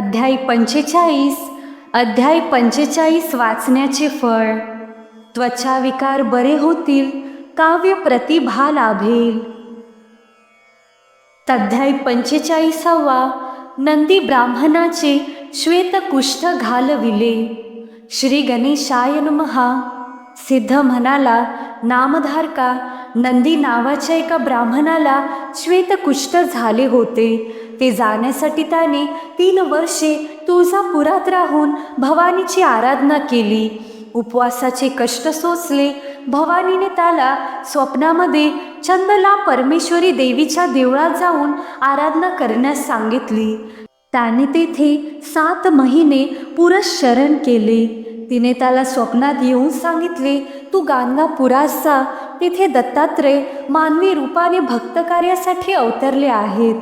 अध्याय पंचेचाळीस अध्याय पंचेचाळीस वाचण्याचे फळ. त्वचा विकार बरे होतील काव्य प्रतिभा लाभेल. अध्याय पंचेचाळीसावा नंदी ब्राह्मणाचे श्वेतकुष्ठ घालविले. श्री गणेशाय नमहा. सिद्ध म्हणाला नामधारका नंदी नावाच्या एका ब्राह्मणाला श्वेतकुष्ठ झाले होते. ते जाण्यासाठी त्याने तीन वर्षे तुळजापुरात राहून भवानीची आराधना केली. उपवासाचे कष्ट सोसले. भवानीने त्याला स्वप्नामध्ये चंदला परमेश्वरी देवीच्या देवळात जाऊन आराधना करण्यास सांगितली. त्याने तेथे सात महिने पुरशरण केले. तिने त्याला स्वप्नात येऊन सांगितले तू गाणगापुरात जा. तिथे दत्तात्रय मानवी रूपाने भक्त कार्यासाठी अवतरले आहेत.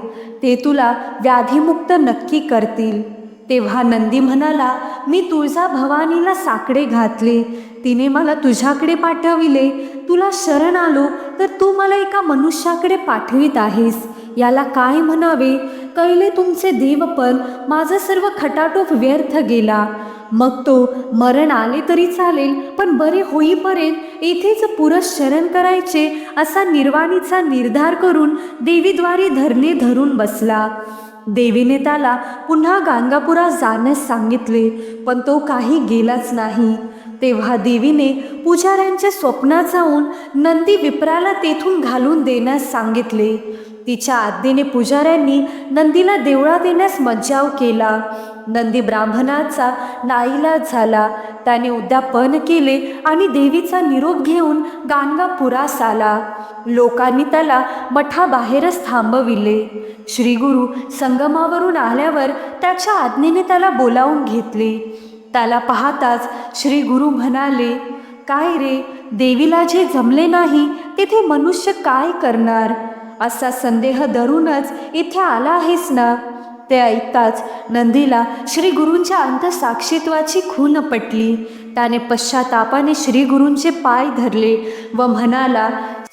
ते तुला व्याधीमुक्त नक्की करतील. तेव्हा नंदी म्हणाला मी तुळजा भवानीला साकडे घातले. तिने मला तुझ्याकडे पाठविले. तुला शरण आलो तर तू मला एका मनुष्याकडे पाठवित आहेस. याला काय म्हणावे? कैले तुमचे देवपण माझा सर्व खटाटोप व्यर्थ गेला. मग तो मरण आले तरी चालेल पण बरे होईपर्यंत येथेच पुरस शरण करायचे असा निर्वाणीचा निर्धार करून देवीद्वारे धरणे धरून बसला. देवीने त्याला पुन्हा गांगापुरात जाण्यास सांगितले पण तो काही गेलाच नाही. तेव्हा देवीने पुजाऱ्यांच्या स्वप्नात जाऊन नंदी विप्राला तेथून घालून देण्यास सांगितले. तिच्या आज्ञेने पुजाऱ्यांनी नंदीला देवळात येण्यास मज्जाव केला. नंदी ब्राह्मणाचा नाईलाज झाला. त्याने उद्यापन केले आणि देवीचा निरोप घेऊन गाणगापुरास आला. लोकांनी त्याला मठाबाहेरच थांबविले. श्रीगुरु संगमावरून आल्यावर त्याच्या आज्ञेने त्याला बोलावून घेतले. त्याला पाहताच श्री गुरु म्हणाले काय रे देवीला जे जमले नाही तिथे मनुष्य काय करणार? असा संदेह धरूनच इथे आला आहेस ना? ते ऐकताच नंदीला श्री गुरूंच्या अंतसाक्षित्वाची खून पटली. त्याने पश्चातापाने श्री गुरूंचे पाय धरले व म्हणाला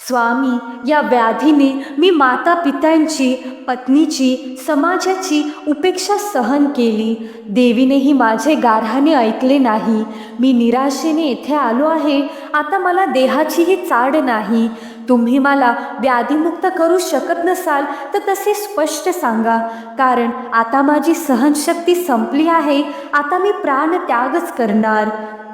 स्वामी या व्याधीने मी माता पित्यांची पत्नीची समाजाची उपेक्षा सहन केली. देवीनेही माझे गाढाने ऐकले नाही. मी निराशेने येथे आलो आहे. आता मला देहाचीही चाड नाही. तुम्ही मला व्याधीमुक्त करू शकत नसाल तर तसे स्पष्ट सांगा. कारण आता माझी सहनशक्ती संपली आहे आता मी प्राणत्यागच करणार.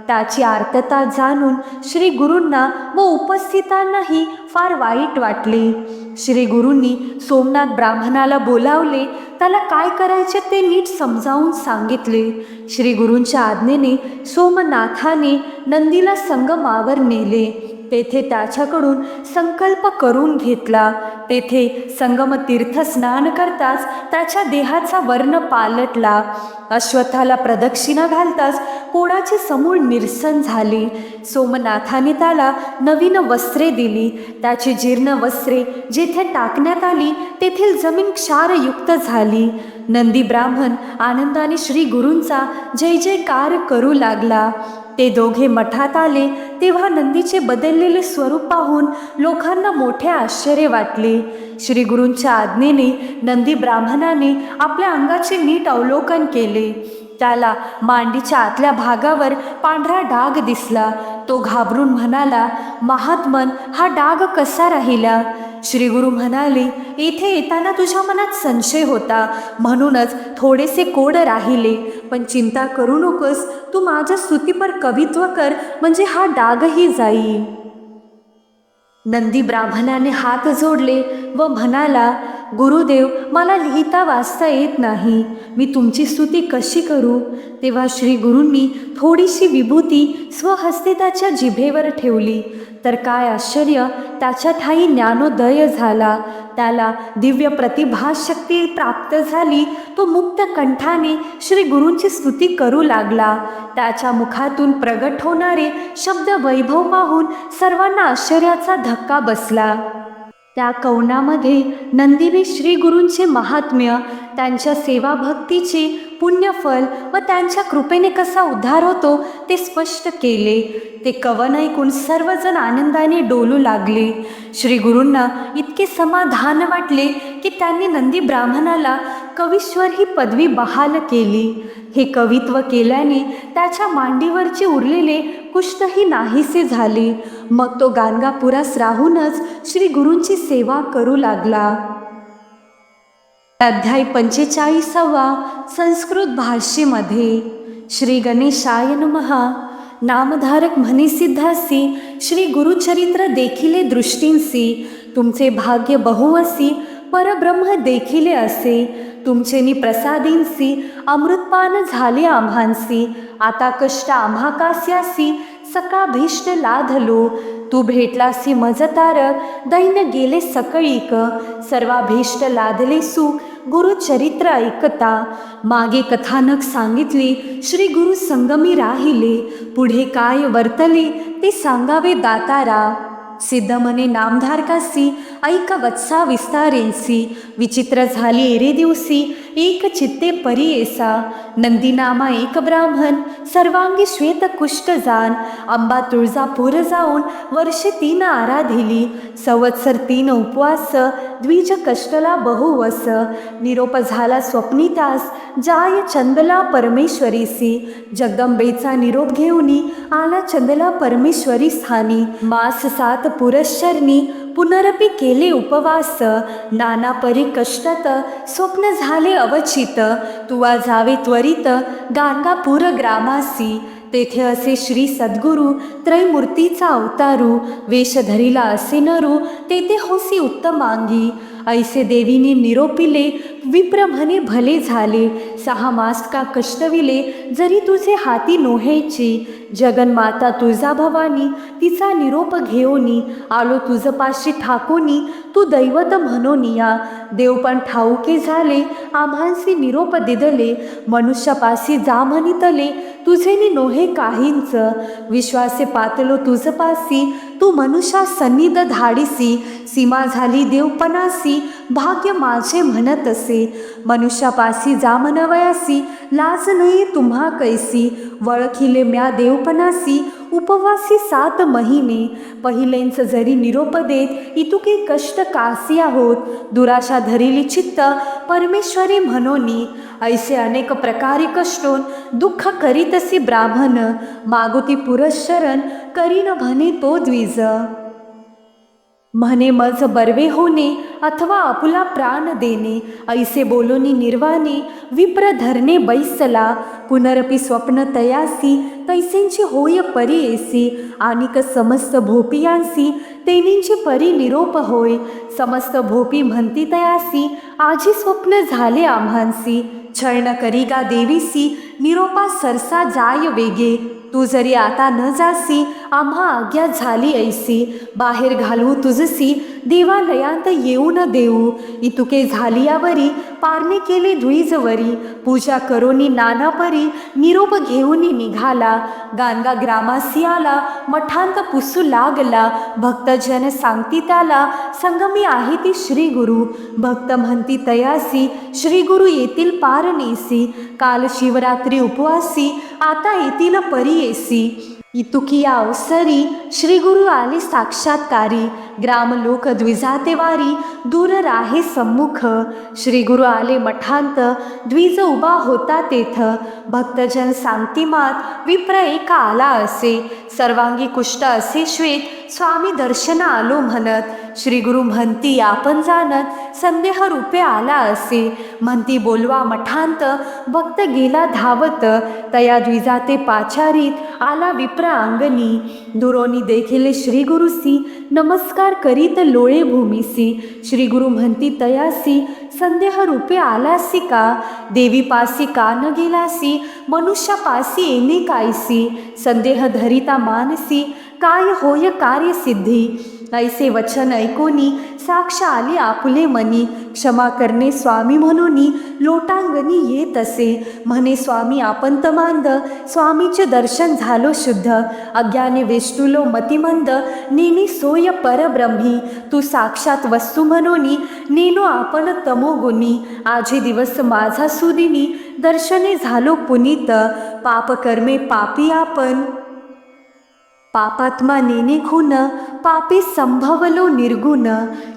त्याची आर्तता जाणून श्री गुरूंना व उपस्थितांनाही फार वाईट वाटले. श्री गुरूंनी सोमनाथ ब्राह्मणाला बोलावले त्याला काय करायचे ते नीट समजावून सांगितले. श्री गुरूंच्या आज्ञेने सोमनाथाने नंदीला संगमावर नेले. तेथे त्याच्याकडून संकल्प करून घेतला. तेथे संगम तीर्थ स्नान करताच त्याच्या देहाचा वर्ण पालटला. अश्वत्थाला प्रदक्षिणा घालताच कोणाची समूळ निरसन झाली. सोमनाथाने त्याला नवीन वस्त्रे दिली. त्याची जीर्ण वस्त्रे जेथे टाकण्यात आली तेथील जमीन क्षारयुक्त झाली. नंदी ब्राह्मण आनंदाने श्री गुरूंचा जय जयकार करू लागला. ते दोघे मठात आले तेव्हा नंदीचे बदललेले स्वरूप पाहून लोकांना मोठे आश्चर्य वाटले. श्री गुरूंच्या आज्ञेने नंदी ब्राह्मणाने आपल्या अंगाचे नीट अवलोकन केले. त्याला मांडीच्या आतल्या भागावर पांढरा डाग दिसला. तो घाबरून म्हणाला महात्मन हा डाग कसा राहिला? श्रीगुरु म्हणाले इथे येताना तुझ्या मनात संशय होता. म्हणूनच थोडेसे कोड राहिले. पण चिंता करू नकोस. तू माझ्या स्तुतीपर कवित्व कर म्हणजे हा डागही जाईल. नंदी ब्राह्मणाने हात जोडले व म्हणाला गुरुदेव मला लिहिता वाचता येत नाही. मी तुमची स्तुती कशी करू? तेव्हा श्री गुरूंनी थोडीशी विभूती स्वहस्ते त्याच्या जिभेवर ठेवली. तर काय आश्चर्य त्याच्या ठाई ज्ञानोदय झाला. त्याला दिव्य प्रतिभाशक्ती प्राप्त झाली. तो मुक्त कंठाने श्री गुरूंची स्तुती करू लागला. त्याच्या मुखातून प्रगट होणारे शब्द वैभव पाहून सर्वांना आश्चर्याचा धक्का बसला. त्या कवनामध्ये नंदीबी श्रीगुरूंचे महात्म्य त्यांच्या सेवाभक्तीचे पुण्यफल व त्यांच्या कृपेने कसा उद्धार होतो ते स्पष्ट केले. ते कवन ऐकून सर्वजण आनंदाने डोलू लागले. श्री गुरूंना इतके समाधान वाटले की त्यांनी नंदी ब्राह्मणाला कवीश्वर ही पदवी बहाल केली. हे कवित्व केल्याने त्याच्या मांडीवरचे उरलेले कुष्ठही नाहीसे झाले. मग तो गाणगापुरास राहूनच श्री गुरूंची सेवा करू लागला. अध्याय पंचेचाळीसावा संस्कृत भाषेमध्ये श्री गणेशाय नमहा नामधारक म्हणे सिद्धासी श्री गुरुचरित्र देखिले दृष्टींसी तुमचे भाग्य बहुवसी परब्रह्म देखिले असे तुमचे निप्रसादींसी अमृतपान झाले आम्हांसी आता कष्ट आम्हा कास्यासी सका भीष्ट लाधलो. तू भेटलासी मजतार दैन गेले सकळीक. सर्वाभीष्ट लादले सुख गुरुचरित्र ऐकता. मागे कथानक सांगितली श्री गुरु संगमी राहिले. पुढे काय वर्तले ते सांगावे दातारा. सिद्धमने नामधारकासी ऐका वत्सा विस्तारेसी. विचित्र झाली एरे दिवसी एक चित्ते परियेसा नंदीनामा एक ब्राह्मण सर्वांगी श्वेत कुष्ट जान। अंबा तुळजापूर जाऊन वर्षे तीन आराधिली संवत्सर तीन उपवास द्विज कष्टला बहुवस। निरोप झाला स्वप्नितास जाय चंदला परमेश्वरीसी। जगदंबेचा निरोप घेऊनी आला चंदला परमेश्वरी स्थानी। मास सात पुरश्चरणी पुनरपि केले उपवास. नाना परी कष्टत स्वप्न झाले अवचित. तुवा जावे त्वरित गाणगापूर ग्रामासी. तेथे असे श्री सद्गुरु त्रैमूर्तीचा अवतारू. वेश धरिला असे नरू तेथे होसी उत्तमांगी. ऐसे देवीने निरोपिले विप्र म्हणे भले झाले सहा मास का कष्टविले जरी तुझे हाती नोहेची. जगन्माता तुझा भवानी तिचा निरोप घेऊनी आलो तुझपाशी ठाकोनी तू दैवत म्हणोनिया देव पण ठाऊके झाले आम्हांसी निरोप दिदले मनुष्यापाशी जा म्हणितले तुझे नोहे काहींच. विश्वासे पातलो तुझपासी तू मनुष्या सन्निध धाडीसी सीमा झाली देवपणासी भाग्य माझे म्हणत असे मनुष्यापासी जामनवयासी लाज नाही तुम्हा कैसी वळखिले म्या देवपणासी उपवासी सात महिने. पहिलेंच जरी निरोप देत इतुके कष्ट कासी आहोत दुराशा धरिली चित्त परमेश्वरी म्हणोनी ऐसे अनेक प्रकारे कष्टोन दुःख करीतसी ब्राह्मण मागुती पुरशरण करीन म्हणे तो द्विज. म्हणे मज बर्वे होणे अथवा आपुला प्राण देणे ऐसे बोलोनी निर्वाणे विप्र धरणे बैसला पुनरपी स्वप्न तयासी तैसेंची होय परी येसी आनिक समस्त भोपियांसी तेनींची परी निरोप होय समस्त भोपी म्हणती तयासी आजी स्वप्न झाले आम्हांसी क्षण करिगा देवीसी निरोपा सरसा जाय वेगे तू जरी आता न जासी आम्हा आज्ञा झाली ऐसी. बाहेर घालू तुझसी देवालयांत येऊ न देऊ. इतुके झालियावरी पारणी केली केले धुईजवरी. पूजा करोनी नाना परी निरोप घेऊनी निघाला. गांगा ग्रामासी आला मठांत पुसू लागला. भक्तजन सांगती त्याला संगमी आहे ती श्री गुरु भक्त म्हणती तयासी श्री गुरु येतील पारणेसी काल शिवरात्री उपवासी आता येतील परी येसी इतुकिया अवसरी श्री गुरु आले साक्षात्कारी ग्राम लोक द्विजातेवारी दूर राहे सम्मुख. श्री गुरु आले मठांत द्विज उभा होता तेथ. भक्तजन सांगतीमात विप्र एका आला असे. सर्वांगी कुष्ट असे श्वेत स्वामी दर्शन आलो म्हणत. श्री गुरु म्हणती आपण जाणत. संदेह रूपे आला असे. म्हणती बोलवा मठांत. भक्त गेला धावत. तया द्विजाते पाचारीत. आला विप्र अंगणी. दुरोनी देखील श्री गुरुसी. नमस्कार करीत लोळे भूमीसी. श्री गुरु म्हणती तयासी. संदेह रूपे आलासी का? देवी पासी का न गेलासी? मनुष्यापासी येणे कायसी? संदेह धरिता मानसी. काय होय कार्य सिद्धी ऐसे वचन ऐकोनी साक्ष आले आपुले मनी. क्षमा करणे स्वामी म्हणूनी लोटांगणी येत असे म्हणे स्वामी आपण तमांद स्वामीचे दर्शन झालो शुद्ध. अज्ञाने वेष्टुलो मतिमंद. नेनी सोय परब्रह्मी. तू साक्षात वस्तू म्हणूनी. नेनो आपण तमोगुणी आजे दिवस माझा सुदिनी. दर्शने झालो पुनीत. पापकर्मे पापी आपण. पापात्मा नेने खून पापे संभवलो निर्गुण.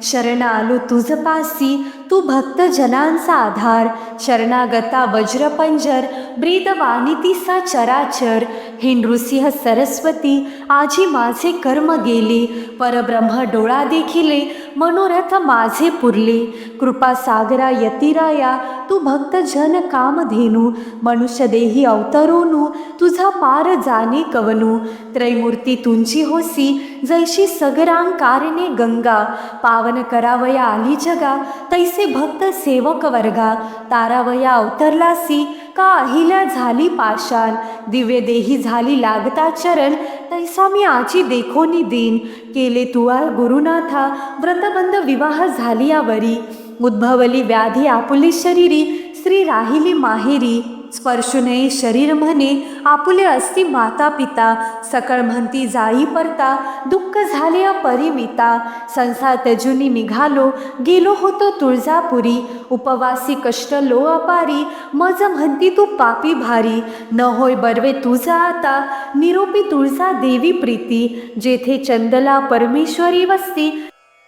शरण आलो तुझ पासी तू भक्तजनांचा आधार शरणागता वज्रपंजर ब्रीदवानितीसा चराचर. हे नृसिंह सरस्वती आजी माझे कर्म गेले. परब्रह्म डोळा देखिले मनोरथ माझे पुरले. कृपा सागरा यतिराया तू भक्तजन कामधेनू मनुष्य देही अवतरोनू तुझा पार जाणे कवनू. त्रैमूर्ती तुंची होसी जैशी सगरांकारणे गंगा पावन करावया आली जगा तैसे भक्त सेवक वर्गा तारावया अवतरलासी का अहिल्या झाली पाषाण दिव्य देही झाली लागता चरण तैसा मी आजी देखोनी दिन केले तुआ गुरुनाथा व्रतबंध विवाह झाली आवरी उद्भवली व्याधी आपुली शरीरी स्त्री राहिली माहेरी स्पर्शुने शरीर म्हणे आपुले असती माता पिता सकळ म्हणती जाई परता दुःख झाले अपरिमिता. संसार त्यजुनी निघालो गेलो होतो तुळजापुरी. उपवासी कष्ट लो अपारी मज म्हणती तू पापी भारी. न होय बर्वे तुझा आता निरोपी तुळजा देवी प्रीती. जेथे चंदला परमेश्वरी वस्ती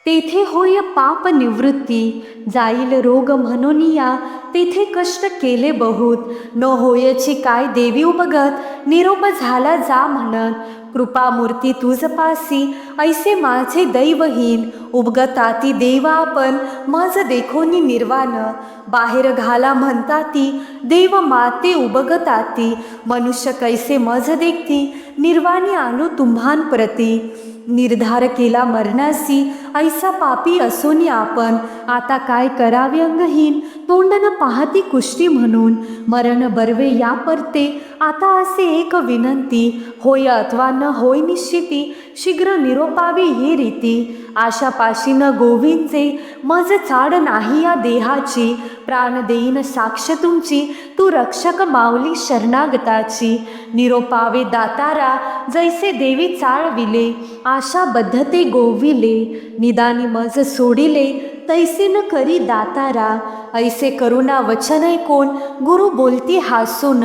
तेथे होय पाप निवृत्ती. जाईल रोग म्हणून या. तेथे कष्ट केले बहुत. न होयची काय देवी उपगत निरोप झाला जा म्हणत. कृपा मूर्ती तुझ पासी ऐसे माझे दैवहीन उबगताती देवा आपण माझ देखोनी निर्वाण. बाहेर घाला म्हणता ती देव माते उबगताती मनुष्य कैसे मज देखती निर्वाणी आलो तुम्हान प्रती. निर्धार केला मरणासी ऐसा पापी असोनी आपण आता काय करावे अंगहीन तोंडन पाहती कुष्टी म्हणून. मरण बर्वे या परते आता असे एक विनंती होय अथवा न होय निश्चिती शीघ्र निरोपावी ही रीती. आशा पाशीन गोविंदचे मज चाड नाही या देहाची. प्राण देईन साक्ष तुमची तू रक्षक माऊली शरणागताची. निरोपावे दातारा जैसे देवी चाळविले आशा बद्धते गोविले. निदानी मज सोडिले तैसे न करी दातारा। ऐसे करुणा वचनय कोण गुरु बोलती हासून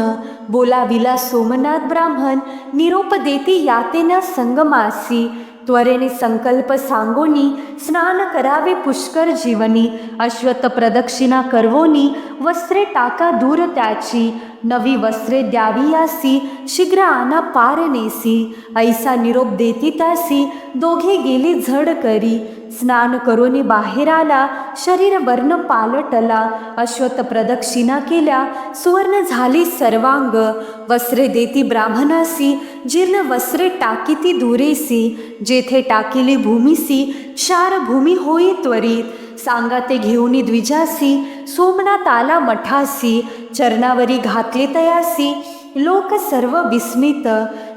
बोलाविला सोमनाथ ब्राह्मण निरोप देती यातेना संगमासी त्वरेने संकल्प सांगोनी स्नान करावे पुष्कर जीवनी। अश्वत्थ प्रदक्षिणा करवोनी वस्त्रे टाका दूर त्याची। नवी वस्त्रे द्यावी यासी शीघ्र आना पार नेसी ऐसा निरोप देती त्यासी दोघे गेली झड करी. स्नान करोनी बाहेर आला शरीर वर्ण पालटला अश्वत प्रदक्षिणा केल्या सुवर्ण झाली सर्वांग. वस्त्रे देती ब्राह्मणासी जीर्ण वस्त्रे टाकीती दुरेसी जेथे टाकिली भूमीसी क्षार भूमी होई त्वरित. सांगा ते घेऊनी द्विजासी. सोमनाथ आला मठासी. चरणावरी घातले तयासी. लोक सर्व विस्मित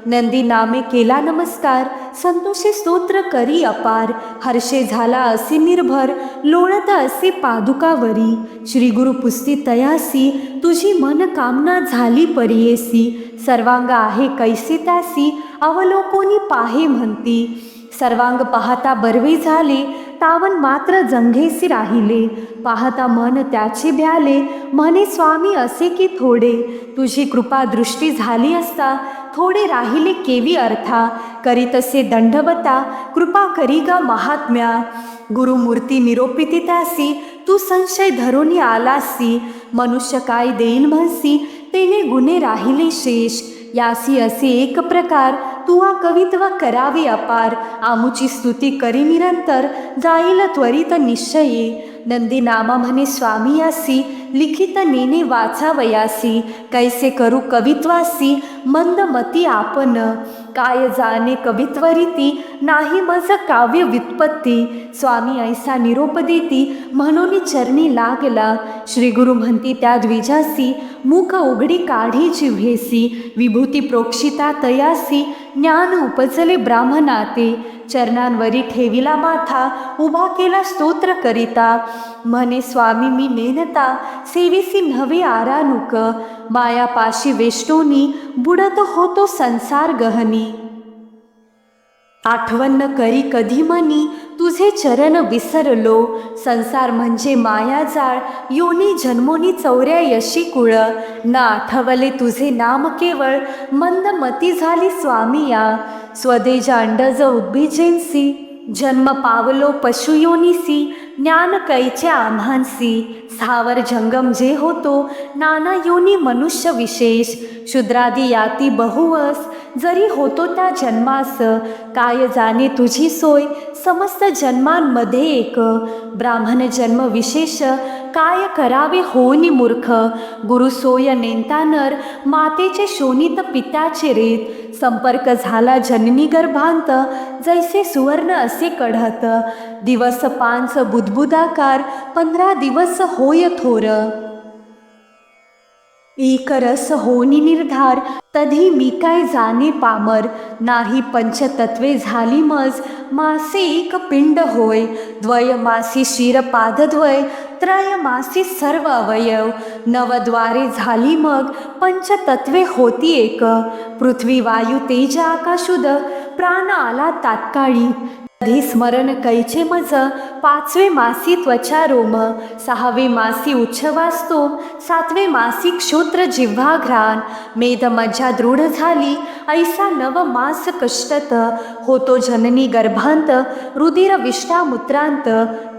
नंदी नामे केला नमस्कार. संतोषे स्तोत्र करी अपार. हर्षे झाला असे निर्भर. लोळत असे पादुकावरी. श्री गुरु पुस्ती तयासी. तुझी मन कामना झाली परियेसी. सर्वांग आहे कैसे त्यासी. अवलोकोनी पाहे म्हणती. सर्वांग पाहता बरवी झाले तावन मात्र जंघेसी राहिले. पाहता मन त्याचे भ्याले म्हणे स्वामी असे की थोडे? तुझी कृपा दृष्टी झाली असता थोडे राहिले केवी अर्था करीतसे दंडवता कृपा करी गा महात्म्या. गुरुमूर्ती निरोपिती त्यासी तू संशय धरून आलासी. मनुष्य काय देईल म्हणसी तेने गुन्हे राहिले शेष. यासी असे एक प्रकार तुवा कवित्व करावी अपार. आमुची स्तुती करी निरंतर जाईल त्वरित निश्चये. नंदी नामा म्हणे स्वामी यासी लिखित नेने वाचावयासी. कैसे करू कवित्वासी मंदमती आपण काय जाणे कवित्वरीती? नाही मज काव्य व्युत्पत्ती. स्वामी ऐसा निरोप देती. म्हणून चरणी लागला. श्री गुरु म्हणती त्या द्विजासी मुख उघडी काढी जिव्हेसी. विभूती प्रोक्षिता तयासी. ज्ञान उपजले ब्राह्मणाते. चरणांवरी ठेविला माथा उभा केला स्तोत्र करिता. म्हणे स्वामी मी नेनता सेविसी नवे आरानुक. मायापाशी वेष्टोनी बुडत होतो संसार गहनी. आठवण करी कधी मनी तुझे चरण विसरलो. संसार म्हणजे मायाजाळ योनी जन्मोनी चौऱ्या यशी कुळ. ना आठवले तुझे नाम केवळ मंद मती झाली स्वामीया. स्वदेजा अंडज उद्भिजेंसी जन्म पावलो पशुयोनीसी ज्ञान कैचे आम्हांसी. स्थावर जंगम जे होतो नाना योनी मनुष्य विशेष. शूद्रादी याती बहुवस जरी होतो त्या जन्मास काय जाणे तुझी सोय? समस्त जन्मांमध्ये एक. ब्राह्मण जन्म विशेष काय करावे होनी मूर्ख? गुरुसोय नेंतानर मातेचे शोणित पित्याचे रेत. संपर्क झाला जननी गर्भांत जैसे सुवर्ण असे कढत दिवस पांच बुदबुदाकार पंधरा दिवस होय थोर. एक रस होनी निर्धार तधी मी काय जाणे पामर? नाही पंचतत्वे झाली मज मासे एक पिंड होय. द्वय मासी शिरपादद्वय त्रय मासी सर्व अवयव. नवद्वारे झाली मग पंचतत्वे होती एक. पृथ्वी वायू तेज आकाशुद प्राण आला तात्काळी. कधी स्मरण कैचे मज? पाचवे मासी त्वचा रोम. सहावे मासी उच्छवास्तो. सातवे मासी क्षोत्र जिव्हाघ्राण मेध मज्जा दृढ झाली. ऐसा नव मास कष्टत. होतो जननी गर्भांत. रुधिर विष्टामूत्रांत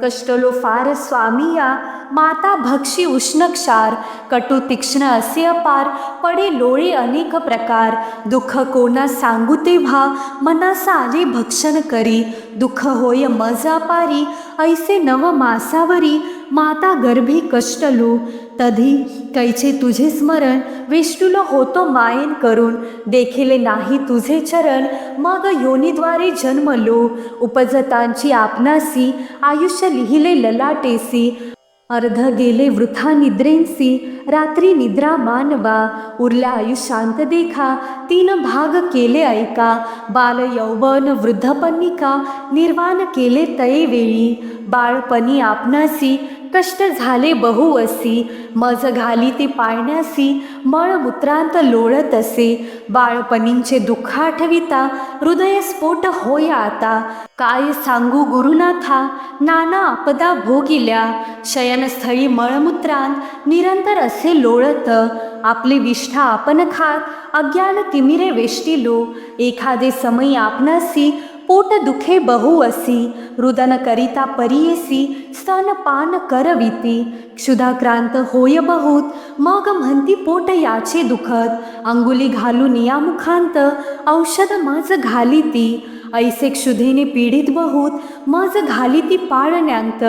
कष्टलो फार स्वामिया. माता भक्षी उष्ण क्षार तीक्ष्ण असे अपार. पडे लोळे अनेक प्रकार. दुःख कोणा सांगू तेव्हा? मनासा आले भक्षण करी. दुःख होय मजा पारी ऐसे नव मासावरी माता गर्भी कष्टलू तधी कैचे तुझे स्मरण विष्णूला होतो मायन करून. देखिले नाही तुझे चरण मग योनीद्वारे जन्मलो उपजतांची आपणासी आयुष्य लिहिले ललाटेसी. अर्ध गेले वृथा निद्रेंसी. रात्री निद्रा मानवा. उरल्या आयुष्यांत देखा. तीन भाग केले ऐका. बाल यौवन वृद्धपनिका निर्वाण केले तये वेळी. बाळपणी आपणासी कष्ट झाले बहु असी. मज घाली ती पाळण्यासी. मळमूत्रांत लोळत असे. बाळपणींचे दुःख आठविता हृदय स्फोट होय आता. काय सांगू गुरुनाथा? नाना आपदा भोगिल्या. शयनस्थळी मळमूत्रांत निरंतर असे लोळत. आपली विष्ठा आपण खात. अज्ञान तिमिरे वेष्टिलो. एखादे समयी आपणासी. पोट दुखे बहु असी रुदन करिता परियेसी स्तनपान करविती क्षुधाक्रांत होय बहुत मग म्हणती पोट याचे दुखत अंगुली घालून या मुखांत औषध माझ घाली ती ऐसे क्षुधेने पीडित बहुत मज घाली ती पाळण्यांत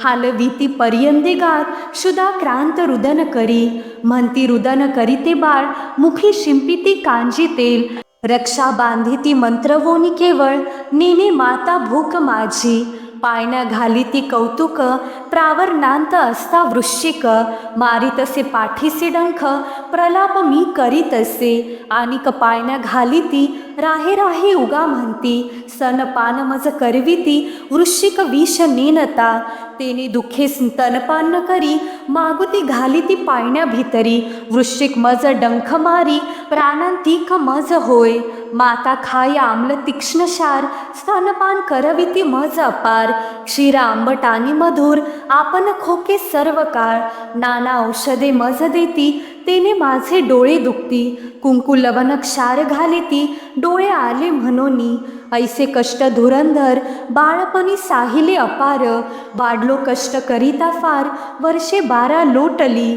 हालविती पर्यंदे गात क्षुधाक्रांत रुदन करी म्हणती रुदन करीते बाळ मुखी शिंपिती कांजी तेल रक्षा बांधिती मंत्रवोनी केवळ नेने माता भूक माझी. पायण्या घाली ती कौतुक प्रावरणांत असता वृश्चिक. मारी तसे पाठीसी डंख प्रलाप मी करीत असे. आणि पायण्या घाली ती राहे राहे उगा म्हणती. सनपान मज करविती. वृश्चिक विष नेनता. तेने दुःखे स्तनपान न करी. मागुती घाली ती पाळण्या भितरी. वृश्चिक मज डंख मारी. प्राणांतिक मज होय. माता खाय आम्ल तीक्ष्ण शार. स्तनपान करविती मज अपार. क्षीर आंबट आणि मधुर. आपण खोके सर्व काळ नाना औषधे मज देती. तेने माझे डोळे दुखती. कुंकू लवण क्षार घालिती डोळे आले म्हणोनी. ऐसे कष्ट धुरंधर बाळपणी साहिले अपार. वाढलो कष्ट करिता फार वर्षे बारा लोटली.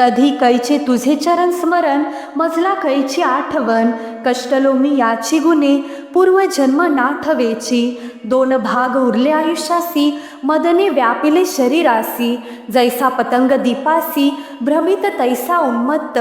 तधी कैचे तुझे चरण स्मरण मजला कैची आठवण कष्टलो मी याची गुणे पूर्वजन्म नाठवेची. दोन भाग उरले आयुष्यासी मदने व्यापिले शरीरासी. जैसा पतंग दीपासी भ्रमित तैसा उन्मत्त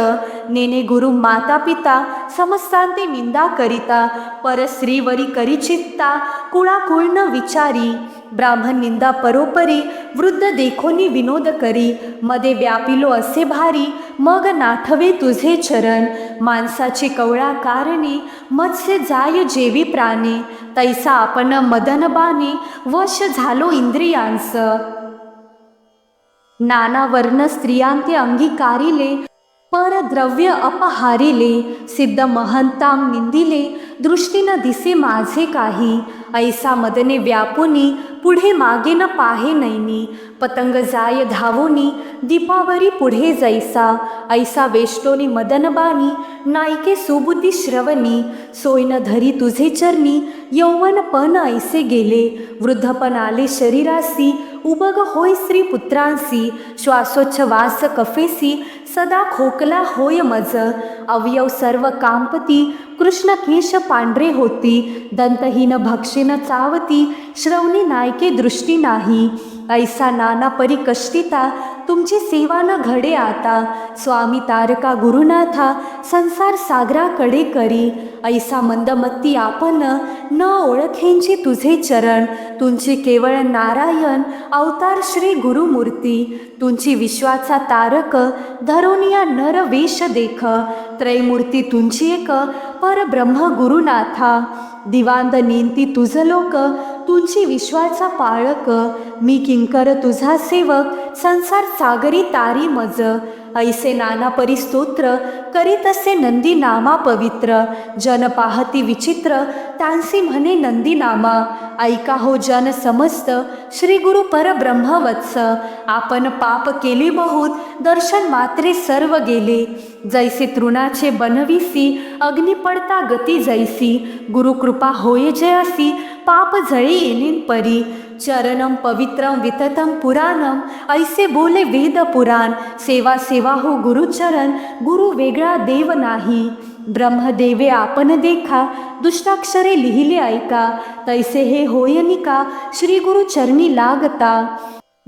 नेने गुरु माता पिता समस्तांती निंदा करिता परश्रीवरी करी चित्ता कुळाकुळ न विचारी ब्राह्मण निंदा परोपरी वृद्ध देखोनी विनोद करी मध्ये व्यापिलो असे भारी मग नाठवे तुझे चरण माणसाची कवळा कारणे मत्स्य जाय जेवी प्राणी तैसा आपण मदन वश झालो इंद्रियांस नाना वर्ण स्त्रियांते अंगीकारिले परद्रव्य अपहारिले सिद्ध महंताम निंदिले दृष्टीनं दिसे माझे काही ऐसा मदने व्यापुनी पुढे मागे न पाहे नैनी पतंग जाय धावोनी दीपावरी पुढे जैसा ऐसा वेष्टोनी मदनबानी नायके सुबुद्धी श्रवणी सोयन धरी तुझे चरणी यौवनपण ऐसे गेले वृद्धपण आले शरीरासी उबग होय स्त्री पुत्रांसी श्वासोच्छवास कफेसी सदा खोकला होय मज. अवयव सर्व कांपती कृष्ण केश पांढरे होती दंतहीन भक्षेन चावती श्रवणी नायके दृष्टी नाही. ऐसा नाना परी कष्टिता तुमची सेवा न घडे आता. स्वामी तारका गुरुनाथा संसार सागराकडे करी. ऐसा मंदमत्ती आपण न ओळखेंची तुझे चरण. तुमची केवळ नारायण अवतार श्री गुरुमूर्ती. तुमची विश्वाचा तारक धरोनिया नर वेश देख. त्रैमूर्ती तुमची एक परब्रह्म गुरुनाथा. दिवांद नेंती तुझ लोक तुमची विश्वाचा पाळक मी किंकर तुझा सेवक संसार सागरी तारी मज. ऐसे नाना परिस्तोत्र करीत असे नंदी नामा पवित्र. जन पाहती विचित्र त्यांसी म्हणे नंदी नामा. ऐका हो जन समस्त श्री गुरु परब्रह्मवत्स आपण पाप केले बहुत दर्शन मात्रे सर्व गेले. जैसे तृणाचे बनविसी अग्नी पडता गती जैसी. गुरुकृपा होय जयसी पाप जळी येणे परी. चरणम पवित्रम विततम पुराणम ऐसे बोले वेद पुराण सेवा सेवा हो गुरुचरण गुरु वेगळा देव नाही। ब्रह्मदेवे आपण देखा दुष्टाक्षरे लिहिले ऐका तैसे हे होय निका श्री गुरु चरणी लागता।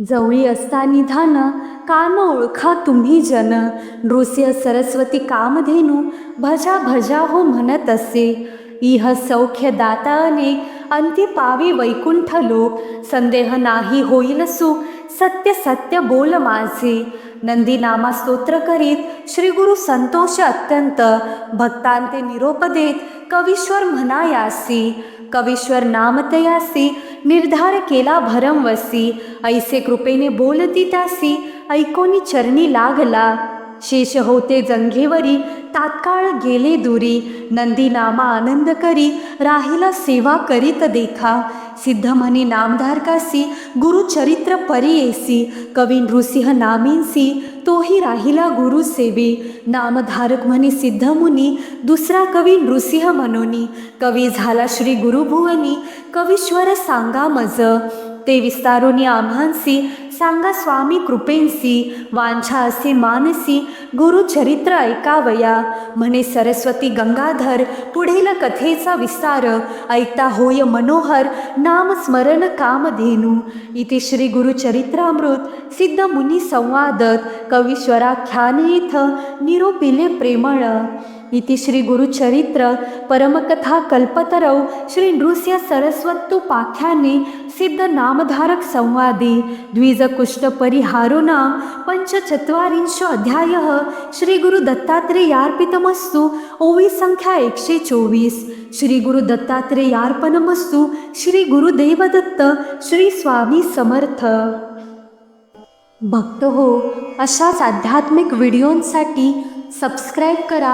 जवळी असता निधान कान ओळखा तुम्ही जन। नृस्य सरस्वती कामधेनू भजा भजा हो म्हणत असे। इह सौख्य दाता अनेक अंती पावी वैकुंठ लोक. संदेह नाही होईल सु सत्य सत्य बोल माझे. नंदीनामा स्तोत्र करीत. श्री गुरु संतोष अत्यंत. भक्तांते निरोप देत. कवीश्वर म्हणायासी. कवीश्वर नामतयासी निर्धार केला भरमवसी ऐसे कृपेने बोलती त्यासी. ऐकोनी चरणी लागला. शेष होते जंघेवरी. तात्काळ गेले दुरी. नंदीनामा आनंद करी. राहिला सेवा करीत देखा. सिद्ध म्हणे नामधारकासी गुरुचरित्र परियेसी कवी नृसिंह नामींसी. तोही राहिला गुरु सेवी. नामधारक म्हणे सिद्ध मुनी. दुसरा कवी नृसिंह मनोनी. कवी झाला श्री गुरुभुवनी. कवीश्वर सांगा मज. ते विस्तारोनी आम्हांसी. सांगा स्वामी कृपेंसी वांछा असे मानसी गुरुचरित्र ऐकावया। म्हणे सरस्वती गंगाधर पुढील कथेचा विस्तार ऐकता होय मनोहर नाम स्मरण कामधेनू। इथे श्री गुरुचरित्रामृत सिद्ध मुनी संवादत कवीश्वराख्यान इथ निरोपिले प्रेमळ। इति श्री गुरुचरित्र परमकथा कल्पतरौ श्री नृस्य सरस्वत्तुपाख्याने सिद्ध नामधारक संवादे। द्विजकुष्ठ परिहारो नाम पंचचत्वारिंशो अध्याय श्री गुरु दत्तात्रेयार्पितमस्तु ओवी संख्या एकशे चोवीस। श्री गुरु दत्तात्रेयार्पणमस्तु श्री गुरुदेवदत्त श्री स्वामी समर्थ। भक्त हो अशाच आध्यात्मिक व्हिडिओंसाठी सबस्क्राईब करा